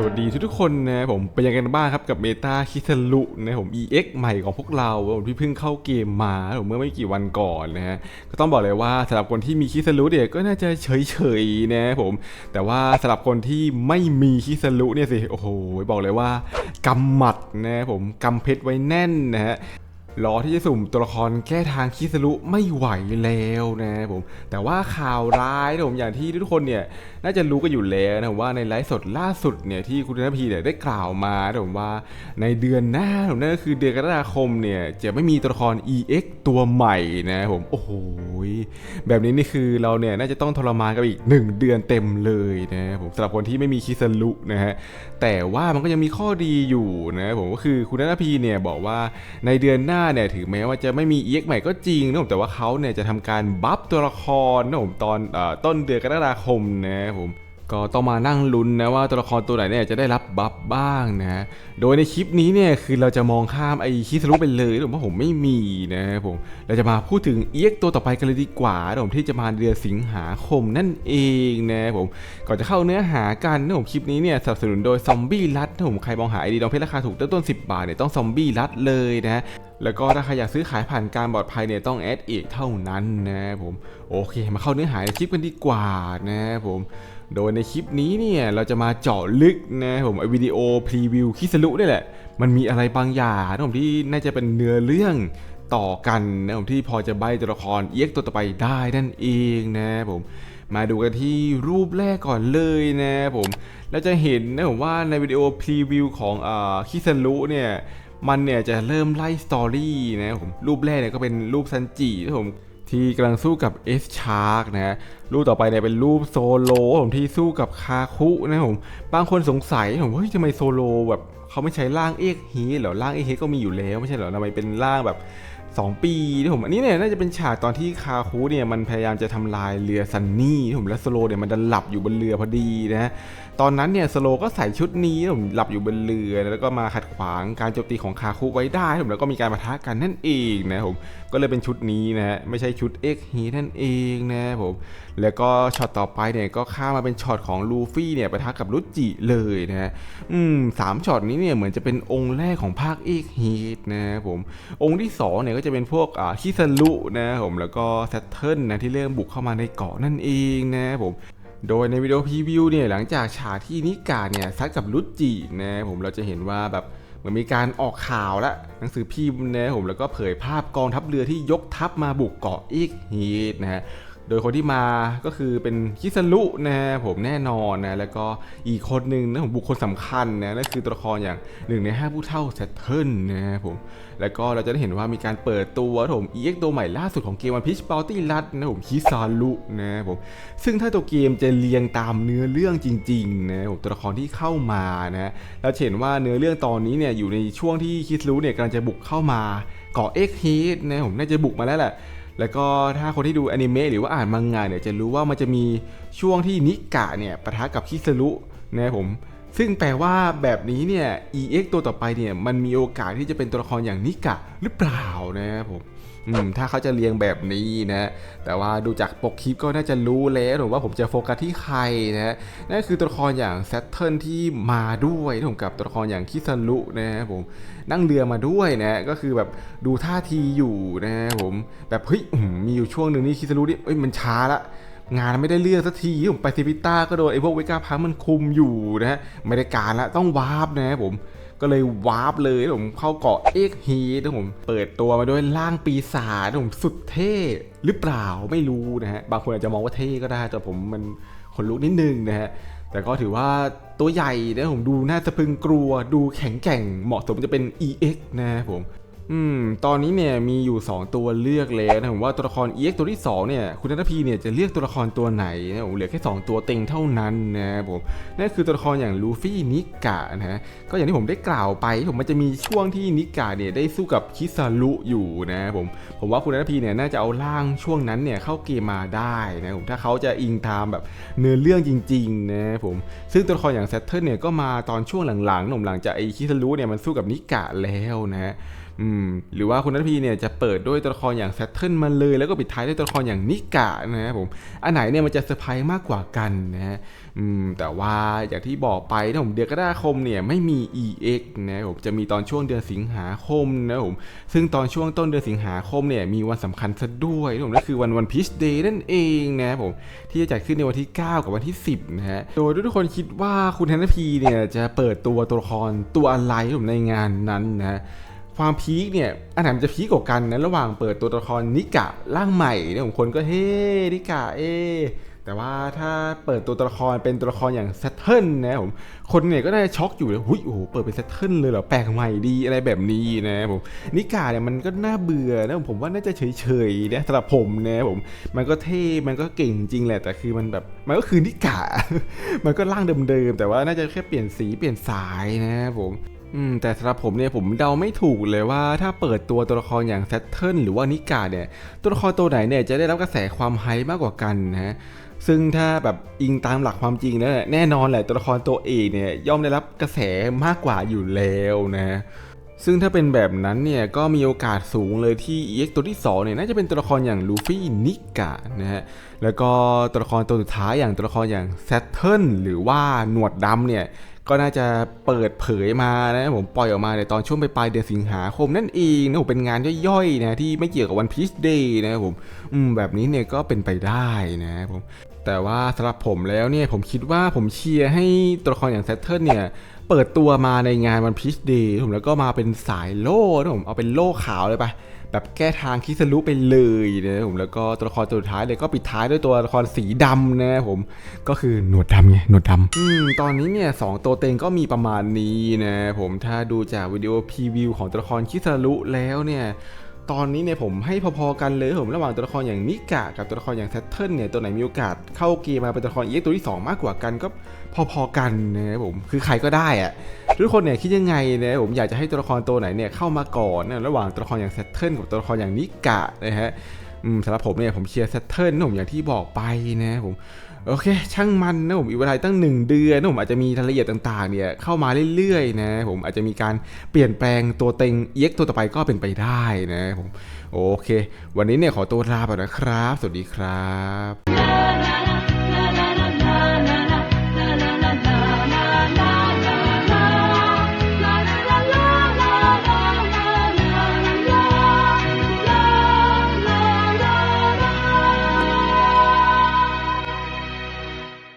สวัสดีทุกๆคนนะผมเป็นยังไงกันบ้างครับกับเมตาคิทลุนะผม EX ใหม่ของพวกเราผมที่เพิ่งเข้าเกมมาผมเมื่อไม่กี่วันก่อนนะฮะก็ต้องบอกเลยว่าสำหรับคนที่มีคิทลุเนี่ยก็น่าจะเฉยๆนะผม แต่ว่าสำหรับคนที่ไม่มีคิทลุเนี่ยสิโอ้โหบอกเลยว่ากำหมัดนะผมกำเพชรไว้แน่นนะฮะ รอที่จะสุ่มตัวละครแก้ทางคิสรุไม่ไหวแล้วนะผมแต่ว่าข่าวร้ายนะผมอย่างที่ทุกคนเนี่ยน่าจะรู้กันอยู่แล้วนะว่าในไลฟ์สดล่าสุดเนี่ยที่คุณธนพีเนี่ยได้กล่าวมานะผมว่าในเดือนหน้าผมนั่นก็คือเดือนกรกฎาคมเนี่ยจะไม่มีตัวละคร EX ตัวใหม่นะผมโอ้โหแบบนี้นี่คือเราเนี่ยน่าจะต้องทรมานกับอีก 1 เดือนเต็มเลยนะผมสำหรับคนที่ไม่มีคิสรุนะฮะแต่ว่ามันก็ยังมีข้อดีอยู่นะผมก็คือคุณธนพีเนี่ยบอกว่าในเดือนหน้าเนี่ยถึงแม้ว่าจะไม่มี EX ใหม่ก็จริงนะผมแต่ว่าเขาเนี่ยจะทำการบัฟตัวละครนะผมตอนอต้นเดือนกรกฎาคมนะผมก็ต้องมานั่งลุ้นนะว่าตัวละครตัวไหนเนี่ยจะได้รับบัฟบ้างนะ โดยในคลิปนี้เนี่ยคือเราจะมองข้ามไอ้คิสรุไปเลยผมว่าผมไม่มีนะผม เราจะมาพูดถึงเอ็กตัวต่อไปกันเลยดีกว่านะผมที่จะมาเดือนสิงหาคมนั่นเองนะผม ก่อนจะเข้าเนื้อหากันนะผมคลิปนี้เนี่ยสนับสนุนโดยซอมบี้รัดนะผมใครมองหาไอดีดองเพชรราคาถูกเริ่มต้น 10 บาทเนี่ยต้องซอมบี้รัดเลยนะ แล้วก็ถ้าใครอยากซื้อขายผ่านการปลอดภัยเนี่ยต้องแอดเอกเท่านั้นนะผมโอเคมาเข้าเนื้อหาในคลิปกันดีกว่านะผมโดยในคลิปนี้เนี่ยเราจะมาเจาะลึกนะผมวิดีโอพรีวิวคิสลุนี่แหละ มันมีอะไรบางอย่างนะผมที่น่าจะเป็นเนื้อเรื่องต่อกันนะผมที่พอจะใบตัวละครเอ็กตัวต่อไปได้นั่นเองนะผมมาดูกันที่รูปแรกก่อนเลยนะผมเราจะเห็นนะผมว่าในวิดีโอพรีวิวของอ่าคิสลุเนี่ย มันเนี่ยจะเริ่มไล่สตอรี่นะครับผมรูปแรกเนี่ยก็เป็นรูปซันจินะผมที่กำลังสู้กับเอสชาร์กนะฮะรูปต่อไปเนี่ยเป็นรูปโซโลผมที่สู้กับคาคุนะครับผมบางคนสงสัยผมว่าเฮ้ยทำไมโซโลแบบเขาไม่ใช้ร่างเอกฮีเหรอร่างเอกฮีก็มีอยู่แล้วไม่ใช่เหรอทำไมเป็นร่างแบบ 2 ปีนะผมอันนี้เนี่ยน่าจะเป็นฉากตอนที่คาคุเนี่ยมันพยายามจะทำลายเรือซันนี่ผมแล้วสโลเนี่ยมันดันหลับอยู่บนเรือพอดีนะตอนนั้นเนี่ยสโลก็ใส่ชุดนี้นะผมหลับอยู่บนเรือแล้วก็มาขัดขวางการโจมตีของคาคุไว้ได้ผมแล้วก็มีการปะทะกันนั่นเองนะผมก็เลยเป็นชุดนี้นะฮะไม่ใช่ชุดเอ็กฮีนั่นเองนะผมแล้วก็ช็อตต่อไปเนี่ยก็ข้ามาเป็นช็อตของลูฟี่เนี่ยปะทะกับรุจิเลยนะฮะอืมสามช็อตนี้เนี่ยเหมือนจะเป็นองค์แรกของภาคเอ็กฮีนะผมองค์ที่สองเนี่ยก็จะเป็นพวกอ่าคิสลุนะผมแล้วก็แซตเทิลนะที่เริ่มบุกเข้ามาในเกาะนั่นเองนะผมโดยในวิดีโอพรีวิวเนี่ยหลังจากฉากที่นิกาเนี่ยซัดกับรุจินะผมเราจะเห็นว่าแบบ เหมือนมีการออกข่าวและหนังสือพิมพ์นะผมแล้วก็เผยภาพกองทัพเรือที่ยกทัพมาบุกเกาะอีกฮีทนะฮะ โดยคนที่มาก็คือเป็นคิสลุนะผมแน่นอนนะแล้วก็อีกคนหนึ่งนะผมบุคคลสำคัญนะนั่นคือตัวละครอย่างหนึ่งในห้าผู้เท่าเซตเทิลนะผมแล้วก็เราจะได้เห็นว่ามีการเปิดตัวนะผม EX ตัวใหม่ล่าสุดของเกมวันพิชปาร์ตี้รัดนะผมคิซาลุนะผมซึ่งถ้าตัวเกมจะเรียงตามเนื้อเรื่องจริงๆนะผมตัวละครที่เข้ามานะเราเห็นว่าเนื้อเรื่องตอนนี้เนี่ยอยู่ในช่วงที่คิสลุเนี่ยกำลังจะบุกเข้ามาเกาะเอ็กฮีทนะผมน่าจะบุกมาแล้วแหละ แล้วก็ถ้าคนที่ดูอนิเมะหรือว่าอ่านมังงะเนี่ยจะรู้ว่ามันจะมีช่วงที่นิกะเนี่ยปะทะกับคิสรุนะครับผมซึ่งแปลว่าแบบนี้เนี่ย EX ตัวต่อไปเนี่ยมันมีโอกาสที่จะเป็นตัวละครอย่างนิกะหรือเปล่านะครับผม อืมถ้าเขาจะเรียงแบบนี้นะแต่ว่าดูจากปกคลิปก็น่าจะรู้แล้วหรือว่าผมจะโฟกัสที่ใครนะนั่นคือตัวละครอย่างแซตเทิลที่มาด้วยนะผมกับตัวละครอย่างคิสรุนะครับผมนั่งเรือมาด้วยนะก็คือแบบดูท่าทีอยู่นะผมแบบเฮ้ยมีอยู่ช่วงหนึ่งนี่คิสรุนี่เอ้ยมันช้าละงานไม่ได้เรื่องสักทีผมไปซิพิต้าก็โดนไอ้พวกเวก้าพังมันคุมอยู่นะฮะไม่ได้การละต้องวาร์ปนะครับผม ก็เลยวาร์ปเลยผมเข้าเกาะเอ็กฮีนะผมเปิดตัวมาด้วยร่างปีศาจนะผมสุดเท่หรือเปล่าไม่รู้นะฮะบางคนอาจจะมองว่าเท่ก็ได้แต่ผมมันขนลุกนิดนึงนะฮะแต่ก็ถือว่าตัวใหญ่นะผมดูน่าจะพึงกลัวดูแข็งแกร่งเหมาะสมจะเป็น EX นะผม อืม ตอนนี้เนี่ยมีอยู่ 2 ตัวเลือกแล้วนะผมว่าตัวละคร EX ตัวที่2เนี่ยคุณนัทพีเนี่ยจะเลือกตัวละครตัวไหนนะผมเหลือแค่ 2 ตัวเต็งเท่านั้นนะครับผมนั่นคือตัวละครอย่างลูฟี่นิกะนะฮะก็อย่างที่ผมได้กล่าวไปผมมันจะมีช่วงที่นิกะเนี่ยได้สู้กับคิซารุอยู่นะครับผมผมว่าคุณนัทพีเนี่ยน่าจะเอาร่างช่วงนั้นเนี่ยเข้าเกมมาได้นะผมถ้าเขาจะอิงตามแบบเนื้อเรื่องจริงๆนะครับผมซึ่งตัวละครอย่างแซตเทิลเนี่ยก็มาตอนช่วงหลังๆหนุ่มหลังจากไอ้คิซารุเนี่ยมันสู้กับนิกะแล้วนะอืมหรือว่าคุณนัทพีเนี่ยจะเปิดด้วยตัวละครอย่างแซตเทิลมาเลย แล้วก็ปิดท้ายด้วยตัวละครอย่างนิกะนะครับผมอันไหนเนี่ยมันจะเซอร์ไพรส์มากกว่ากันนะฮะแต่ว่าอย่างที่บอกไปนะผมเดือนกรกฎาคมเนี่ยไม่มี EX นะผมจะมีตอนช่วงเดือนสิงหาคมนะผมซึ่งตอนช่วงต้นเดือนสิงหาคมเนี่ยมีวันสำคัญซะด้วยนะผมนั่นคือวันวันพีชเดย์นั่นเองนะผมที่จะจัดขึ้นในวันที่ 9 กับวันที่ 10นะฮะโดยทุกคนคิดว่าคุณแทนพีเนี่ยจะเปิดตัวตัวละครตัวอะไรผมในงานนั้นนะ ความพีคเนี่ยอันไหนมันจะพีคกว่ากันนะระหว่างเปิดตัวละครนิกะร่างใหม่เนี่ยผมคนก็เฮ้นิกะเอแต่ว่าถ้าเปิดตัวละครเป็นตัวละครอย่างแซตเทิลนะผมคนเนี่ยก็น่าจะช็อกอยู่เลยหุยโอ้โหเปิดเป็นแซตเทิลเลยเหรอแปลกใหม่ดีอะไรแบบนี้นะผมนิกาเนี่ยมันก็น่าเบื่อนะผมว่าน่าจะเฉยๆนะสำหรับผมนะผมมันก็เท่มันก็เก่งจริงแหละแต่คือมันแบบมันก็คือนิกา มันก็ร่างเดิมๆแต่ว่าน่าจะแค่เปลี่ยนสีเปลี่ยนสายนะผม อืมแต่สำหรับผมเนี่ยผมเดาไม่ถูกเลยว่าถ้าเปิดตัวตัวละครอย่างแซตเทิลหรือว่านิกาเนี่ยตัวละครตัวไหนเนี่ยจะได้รับกระแสความไฮมากกว่ากันนะฮะซึ่งถ้าแบบอิงตามหลักความจริงแล้วเนี่ยแน่นอนแหละตัวละครตัวเอกเนี่ยย่อมได้รับกระแสมากกว่าอยู่แล้วนะซึ่งถ้าเป็นแบบนั้นเนี่ยก็มีโอกาสสูงเลยที่ EX ตัวที่2เนี่ยน่าจะเป็นตัวละครอย่างลูฟี่นิกะนะฮะแล้วก็ตัวละครตัวสุดท้ายอย่างตัวละครอย่างแซตเทิลหรือว่าหนวดดำเนี่ย ก็น่าจะเปิดเผยมานะผมปล่อยออกมาในตอนช่วงปลายเดือนสิงหาคมนั่นเองนะผมเป็นงานย่อยๆนะที่ไม่เกี่ยวกับวันพีชเดย์นะครับผมอืมแบบนี้เนี่ยก็เป็นไปได้นะผมแต่ว่าสำหรับผมแล้วเนี่ยผมคิดว่าผมเชียร์ให้ตัวละครอย่างแซตเทิลเนี่ย เปิดตัวมาในงานวันพีชเดย์ผมแล้วก็มาเป็นสายโล่นะผมเอาเป็นโล่ขาวเลยปะแบบแก้ทางคิสรุไปเลยนะผมแล้วก็ตัวละครตัวสุดท้ายเลยก็ปิดท้ายด้วยตัวละครสีดำนะผมก็คือหนวดดำไงหนวดดำอืมตอนนี้เนี่ยสองตัวเต็งก็มีประมาณนี้นะผมถ้าดูจากวิดีโอพรีวิวของตัวละครคิสรุแล้วเนี่ย ตอนนี้เนี่ยผมให้พอๆกันเลยผมระหว่างตัวละครอย่างนิกะกับตัวละครอย่างแซตเทิลเนี่ยตัวไหนมีโอกาสเข้าเกมมาเป็นตัวละครเอ็กตัวที่ 2 มากกว่ากันก็พอๆกันนะครับผมคือใครก็ได้อะทุกคนเนี่ยคิดยังไงนะผมอยากจะให้ตัวละครตัวไหนเนี่ยเข้ามาก่อนนะระหว่างตัวละครอย่างแซตเทิลกับตัวละครอย่างนิกะนะฮะสำหรับผมเนี่ยผมเชียร์แซตเทิลนะผมอย่างที่บอกไปนะผม โอเค ช่างมันนะผมอีกเวลาตั้ง 1 เดือนนะผมอาจจะมีรายละเอียดต่างๆเนี่ยเข้ามาเรื่อยๆนะผมอาจจะมีการเปลี่ยนแปลงตัวเต็งเอ็กตัวต่อไปก็เป็นไปได้นะผมโอเค วันนี้เนี่ยขอตัวลาไปนะครับ สวัสดีครับ